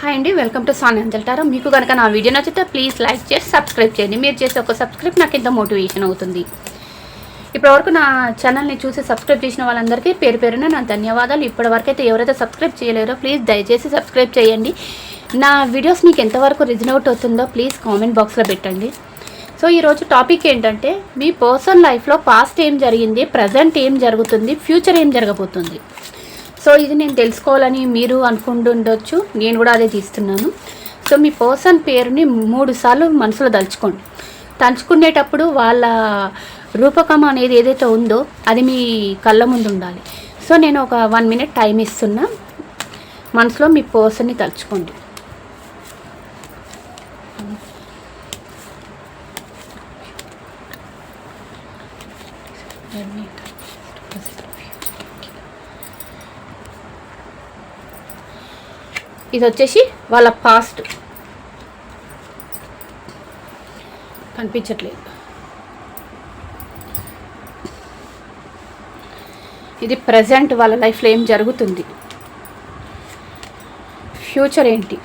Hi అండి welcome to సాని అంజల్టారా మీకు కనుక నా వీడియో నచ్చితే ప్లీజ్ లైక్ చేసి సబ్స్క్రైబ్ చేయండి. మీరు చేసే ఒక సబ్స్క్రైబ్ నాకు ఇంత మోటివేషన్ అవుతుంది. ఇప్పటివరకు నా ఛానల్ని చూసి సబ్స్క్రైబ్ చేసిన వాళ్ళందరికీ పేరు పేరున నా ధన్యవాదాలు. ఇప్పటివరకైతే అయితే ఎవరైతే సబ్స్క్రైబ్ చేయలేరో ప్లీజ్ దయచేసి సబ్స్క్రైబ్ చేయండి. నా వీడియోస్ మీకు ఎంతవరకు రిజనౌట్ అవుతుందో ప్లీజ్ కామెంట్ బాక్స్లో పెట్టండి. సో ఈరోజు టాపిక్ ఏంటంటే మీ పర్సనల్ లైఫ్లో పాస్ట్ ఏం జరిగింది ప్రజెంట్ ఏం జరుగుతుంది ఫ్యూచర్ ఏం జరగబోతుంది? సో ఇది నేను తెలుసుకోవాలని మీరు అనుకుంటుండొచ్చు. నేను కూడా అదే తీస్తున్నాను. సో మీ పర్సన్ పేరుని మూడు సార్లు మనసులో దలుచుకోండి తలుచుకునేటప్పుడు వాళ్ళ రూపకం అనేది ఏదైతే ఉందో అది మీ కళ్ళ ముందు ఉండాలి. సో నేను ఒక వన్ మినిట్ టైం ఇస్తున్నా. మనసులో మీ పర్సన్ని తలుచుకోండి. ఇది వచ్చేసి వాళ్ళ పాస్ట్ కనిపించట్లేదు. ఇది ప్రజెంట్ వాళ్ళ లైఫ్లో ఏం జరుగుతుంది? ఫ్యూచర్ ఏంటి?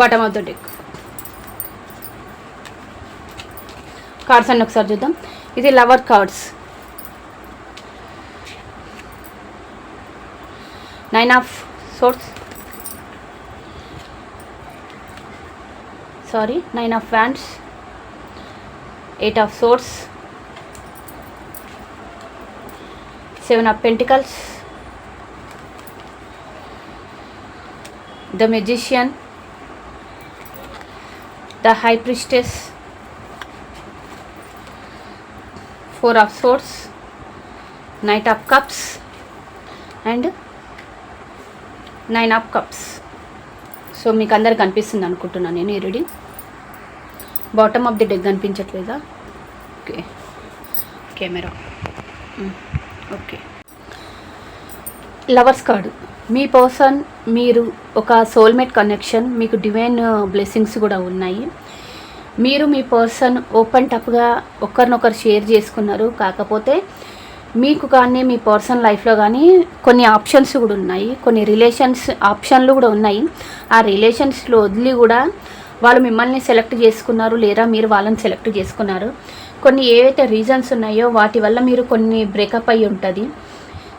Bottom of the deck cards అన్ని ఒకసారి చూద్దాం. ఇది lover cards nine of swords. Sorry nine of wands. Eight of swords. Seven of pentacles. The magician. The high priestess. Four of swords. Knight of cups. And nine of cups so మీకు అందరికి కనిపిస్తుంది అనుకుంటున్నాను నేను ఈ reading bottom of the deck కనిపించట్లేదా? Okay camera okay lovers card మీ person మీరు ఒక soulmate connection మీకు డివైన్ బ్లెస్సింగ్స్ uh, కూడా ఉన్నాయి. మీరు మీ పర్సన్ ఓపెన్ టప్గా ఒకరినొకరు షేర్ చేసుకున్నారు. కాకపోతే మీకు కానీ మీ పర్సనల్ లైఫ్లో కానీ కొన్ని ఆప్షన్స్ కూడా ఉన్నాయి. కొన్ని రిలేషన్స్ ఆప్షన్లు కూడా ఉన్నాయి. ఆ రిలేషన్స్లో వదిలి కూడా వాళ్ళు మిమ్మల్ని సెలెక్ట్ చేసుకున్నారు లేదా మీరు వాళ్ళని సెలెక్ట్ చేసుకున్నారు. కొన్ని ఏవైతే రీజన్స్ ఉన్నాయో వాటి వల్ల మీరు కొన్ని బ్రేకప్ అయి ఉంటుంది.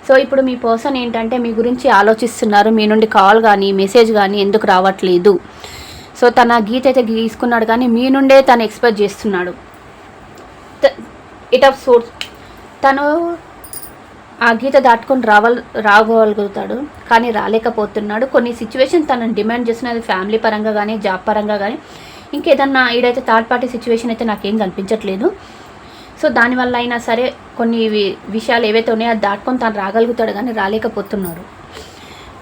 సో ఇప్పుడు మీ పర్సన్ ఏంటంటే మీ గురించి ఆలోచిస్తున్నారు. మీ నుండి కాల్ కానీ మెసేజ్ కానీ ఎందుకు రావట్లేదు? సో తన గీత అయితే గీసుకున్నాడు కానీ మీ నుండే తను ఎక్స్పెక్ట్ చేస్తున్నాడు. It of source. తను ఆ గీత దాటుకొని రావాల్ రాగలుగుతాడు. కానీ రాలేకపోతున్నాడు. కొన్ని సిచ్యువేషన్ తనని డిమాండ్ చేస్తున్నది ఫ్యామిలీ పరంగా కానీ జాబ్ పరంగా కానీ ఇంకేదన్నా ఈడైతే థర్డ్ పార్టీ సిచ్యువేషన్ అయితే నాకేం కనిపించట్లేదు. సో దానివల్ల అయినా సరే కొన్ని విషయాలు ఏవైతే ఉన్నాయో అది దాటుకొని తను రాగలుగుతాడు కానీ రాలేకపోతున్నాడు.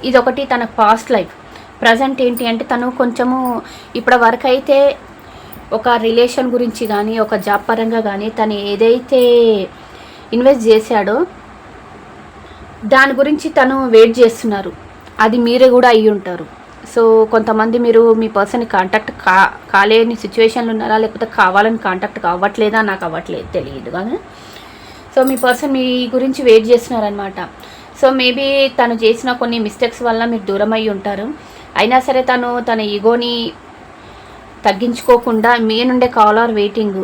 ఇదొకటి తన పాస్ట్ లైఫ్ ప్రజెంట్ ఏంటి అంటే తను కొంచెము ఇప్పటి వరకు అయితే ఒక రిలేషన్ గురించి కానీ ఒక జాబ్ పరంగా కానీ తను ఏదైతే ఇన్వెస్ట్ చేశాడో దాని గురించి తను వెయిట్ చేస్తున్నారు. అది మీరే కూడా అయ్యి ఉంటారు. సో కొంతమంది మీరు మీ పర్సన్ కాంటాక్ట్ కా కాలేని సిచ్యువేషన్లు ఉన్నారా? లేకపోతే కావాలని కాంటాక్ట్ కావట్లేదా నాకు అవ్వట్లేదు తెలియదు కానీ సో మీ పర్సన్ మీ గురించి వెయిట్ చేస్తున్నారనమాట సో మేబీ తను చేసిన కొన్ని మిస్టేక్స్ వల్ల మీరు దూరం అయ్యి ఉంటారు. అయినా సరే తను తన ఈగోని తగ్గించుకోకుండా మీ నుండే కాల్ ఆర్ వెయిటింగ్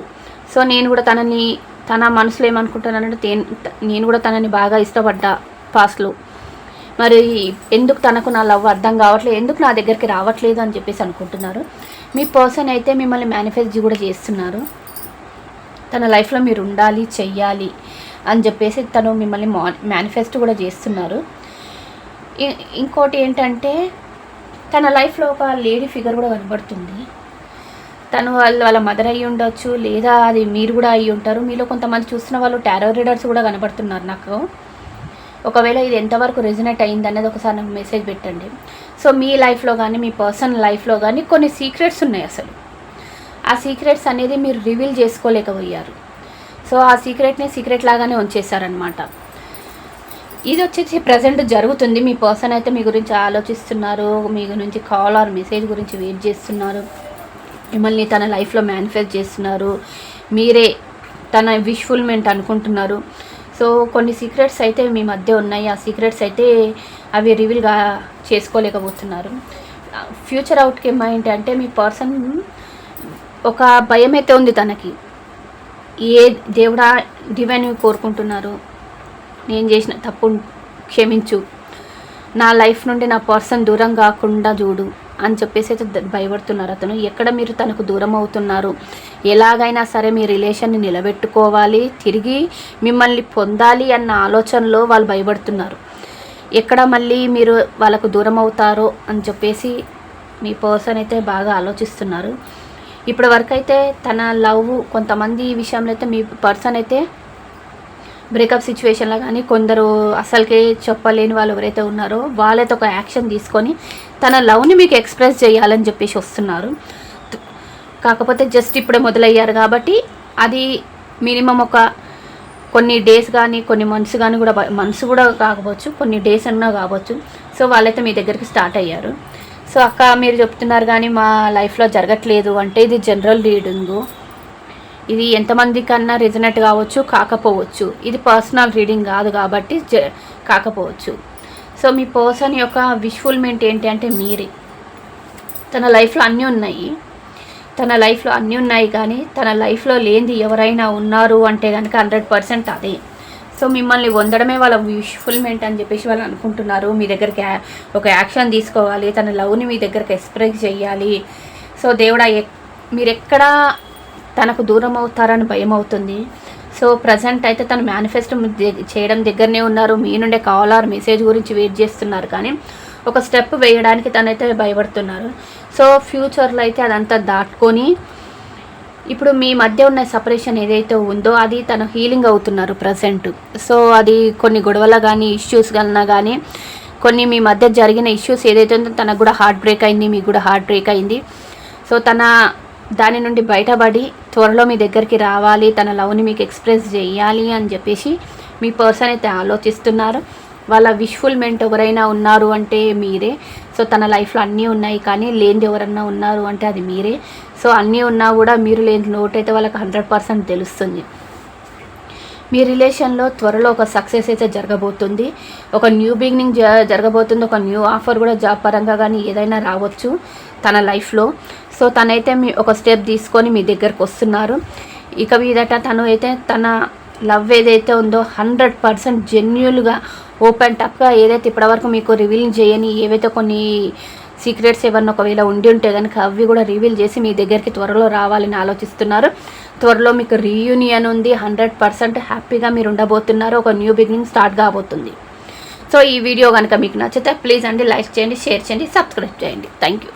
సో నేను కూడా తనని తన మనసులో ఏమనుకుంటానంటే నేను కూడా తనని బాగా ఇష్టపడ్డా. పాస్లో. మరి ఎందుకు తనకు నా లవ్ అర్థం కావట్లేదు ఎందుకు నా దగ్గరికి రావట్లేదు అని చెప్పేసి అనుకుంటున్నారు. మీ పర్సన్ అయితే మిమ్మల్ని మేనిఫెస్ట్ కూడా చేస్తున్నారు. తన లైఫ్లో మీరు ఉండాలి చెయ్యాలి అని చెప్పేసి తను మిమ్మల్ని మా మేనిఫెస్ట్ కూడా చేస్తున్నారు. ఇంకోటి ఏంటంటే తన లైఫ్లో ఒక లేడీ ఫిగర్ కూడా కనబడుతుంది. తను వాళ్ళు వాళ్ళ మదర్ అయ్యి ఉండొచ్చు లేదా అది మీరు కూడా అయ్యి ఉంటారు. మీలో కొంతమంది చూస్తున్న వాళ్ళు టారో రీడర్స్ కూడా కనబడుతున్నారు నాకు. ఒకవేళ ఇది ఎంతవరకు రెజినేట్ అయింది అనేది ఒకసారి నాకు మెసేజ్ పెట్టండి. సో మీ లైఫ్లో కానీ మీ పర్సనల్ లైఫ్లో కానీ కొన్ని సీక్రెట్స్ ఉన్నాయి అసలు. ఆ సీక్రెట్స్ అనేది మీరు రివీల్ చేసుకోలేకపోయారు. సో ఆ సీక్రెట్ని సీక్రెట్ లాగానే ఉంచేశారనమాట ఇది వచ్చేసి ప్రజెంట్ జరుగుతుంది. మీ పర్సన్ అయితే మీ గురించి ఆలోచిస్తున్నారు. మీ గురించి కాల్ ఆర్ మెసేజ్ గురించి వెయిట్ చేస్తున్నారు. మిమ్మల్ని తన లైఫ్లో మేనిఫెస్ట్ చేస్తున్నారు. మీరే తన విష్ఫుల్మెంట్ అనుకుంటున్నారు. సో కొన్ని సీక్రెట్స్ అయితే మీ మధ్య ఉన్నాయి. ఆ సీక్రెట్స్ అయితే అవి రివీల్గా చేసుకోలేకపోతున్నారు. ఫ్యూచర్ అవుట్కమ్ ఏంటంటే మీ పర్సన్ ఒక భయం అయితే ఉంది తనకి. ఏ దేవుడా డివైన్ కోరుకుంటున్నారు? నేను చేసిన తప్పు క్షమించు. నా లైఫ్ నుండి నా పర్సన్ దూరం కాకుండా చూడు. అని చెప్పేసి అయితే భయపడుతున్నారు అతను. ఎక్కడ మీరు తనకు దూరం అవుతున్నారు? ఎలాగైనా సరే మీ రిలేషన్ని నిలబెట్టుకోవాలి తిరిగి మిమ్మల్ని పొందాలి అన్న ఆలోచనలో వాళ్ళు భయపడుతున్నారు. ఎక్కడ మళ్ళీ మీరు వాళ్ళకు దూరం అవుతారో అని చెప్పేసి మీ పర్సన్ అయితే బాగా ఆలోచిస్తున్నారు. ఇప్పటి వరకు అయితే తన లవ్ కొంతమంది ఈ విషయంలో అయితే మీ పర్సన్ అయితే బ్రేకప్ సిచ్యువేషన్లో కానీ కొందరు అసలుకే చెప్పలేని వాళ్ళు ఎవరైతే ఉన్నారో వాళ్ళైతే ఒక యాక్షన్ తీసుకొని తన లవ్ని మీకు ఎక్స్ప్రెస్ చేయాలని చెప్పేసి వస్తున్నారు. కాకపోతే జస్ట్ ఇప్పుడే మొదలయ్యారు కాబట్టి అది మినిమం ఒక కొన్ని డేస్ కానీ కొన్ని మంత్స్ కానీ కూడా మంత్స్ కూడా కాకపోవచ్చు కొన్ని డేస్ అన్నా కావచ్చు. సో వాళ్ళైతే మీ దగ్గరికి స్టార్ట్ అయ్యారు. సో అక్క మీరు చెప్తున్నారు కానీ మా లైఫ్లో జరగట్లేదు అంటే ఇది జనరల్ రీడింగు. ఇది ఎంతమంది కన్నా రిజనెట్ కావచ్చు కాకపోవచ్చు. ఇది పర్సనల్ రీడింగ్ కాదు కాబట్టి కాకపోవచ్చు. సో మీ పర్సన్ యొక్క విష్ఫుల్మెంట్ ఏంటి అంటే మీరే. తన లైఫ్లో అన్నీ ఉన్నాయి. తన లైఫ్లో అన్నీ ఉన్నాయి కానీ తన లైఫ్లో లేనిది ఎవరైనా ఉన్నారు అంటే కనుక హండ్రెడ్ పర్సెంట్ అదే. సో మిమ్మల్ని వందడమే వాళ్ళ విష్ఫుల్మెంట్ అని చెప్పేసి వాళ్ళు అనుకుంటున్నారు. మీ దగ్గరికి ఒక యాక్షన్ తీసుకోవాలి తన లవ్ని మీ దగ్గరికి ఎక్స్ప్రెస్ చేయాలి. సో దేవుడా మీరు ఎక్కడ తనకు దూరం అవుతారని భయం అవుతుంది సో ప్రజెంట్ అయితే తను మేనిఫెస్టో చేయడం దగ్గరనే ఉన్నారు. మీ నుండే కావాలా మెసేజ్ గురించి వెయిట్ చేస్తున్నారు కానీ ఒక స్టెప్ వేయడానికి తనైతే భయపడుతున్నారు. సో ఫ్యూచర్లో అయితే అదంతా దాటుకొని ఇప్పుడు మీ మధ్య ఉన్న సపరేషన్ ఏదైతే ఉందో అది తను హీలింగ్ అవుతున్నారు ప్రజెంట్. సో అది కొన్ని గొడవల కానీ ఇష్యూస్ కన్నా కానీ కొన్ని మీ మధ్య జరిగిన ఇష్యూస్ ఏదైతే ఉందో తనకు కూడా హార్ట్ బ్రేక్ అయింది మీకు కూడా హార్ట్ బ్రేక్ అయింది. సో తన దాని నుండి బయటపడి త్వరలో మీ దగ్గరికి రావాలి తన లవ్ని మీకు ఎక్స్ప్రెస్ చేయాలి అని చెప్పేసి మీ పర్సన్ అయితే ఆలోచిస్తున్నారు. వాళ్ళ విష్ఫుల్మెంట్ ఎవరైనా ఉన్నారు అంటే మీరే. సో తన లైఫ్లో అన్నీ ఉన్నాయి కానీ లేనిది ఎవరన్నా ఉన్నారు అంటే అది మీరే. సో అన్నీ ఉన్నా కూడా మీరు లేని నోట్ అయితే వాళ్ళకి హండ్రెడ్ పర్సెంట్ తెలుస్తుంది. మీ రిలేషన్లో త్వరలో ఒక సక్సెస్ అయితే జరగబోతుంది. ఒక న్యూ బిగినింగ్ జ జరగబోతుంది. ఒక న్యూ ఆఫర్ కూడా జాబ్ పరంగా కానీ ఏదైనా రావచ్చు. తన లైఫ్లో. సో తనైతే మీ ఒక స్టెప్ తీసుకొని మీ దగ్గరకు వస్తున్నారు. ఇక మీదట తను అయితే తన లవ్ ఏదైతే ఉందో హండ్రెడ్ పర్సెంట్ జెన్యున్గా ఓపెన్ టప్గా ఏదైతే ఇప్పటివరకు మీకు రివీల్ చేయని ఏవైతే కొన్ని సీక్రెట్స్ ఏమన్నా ఒకవేళ ఉండి ఉంటే కనుక అవి కూడా రివీల్ చేసి మీ దగ్గరికి త్వరలో రావాలని ఆలోచిస్తున్నారు. త్వరలో మీకు రీయూనియన్ ఉంది. హండ్రెడ్ పర్సెంట్ హ్యాపీగా మీరు ఉండబోతున్నారు. ఒక న్యూ బిగినింగ్ స్టార్ట్ కాబోతుంది. సో ఈ వీడియో కనుక మీకు నచ్చితే ప్లీజ్ అండి లైక్ చేయండి షేర్ చేయండి సబ్స్క్రైబ్ చేయండి. Thank you.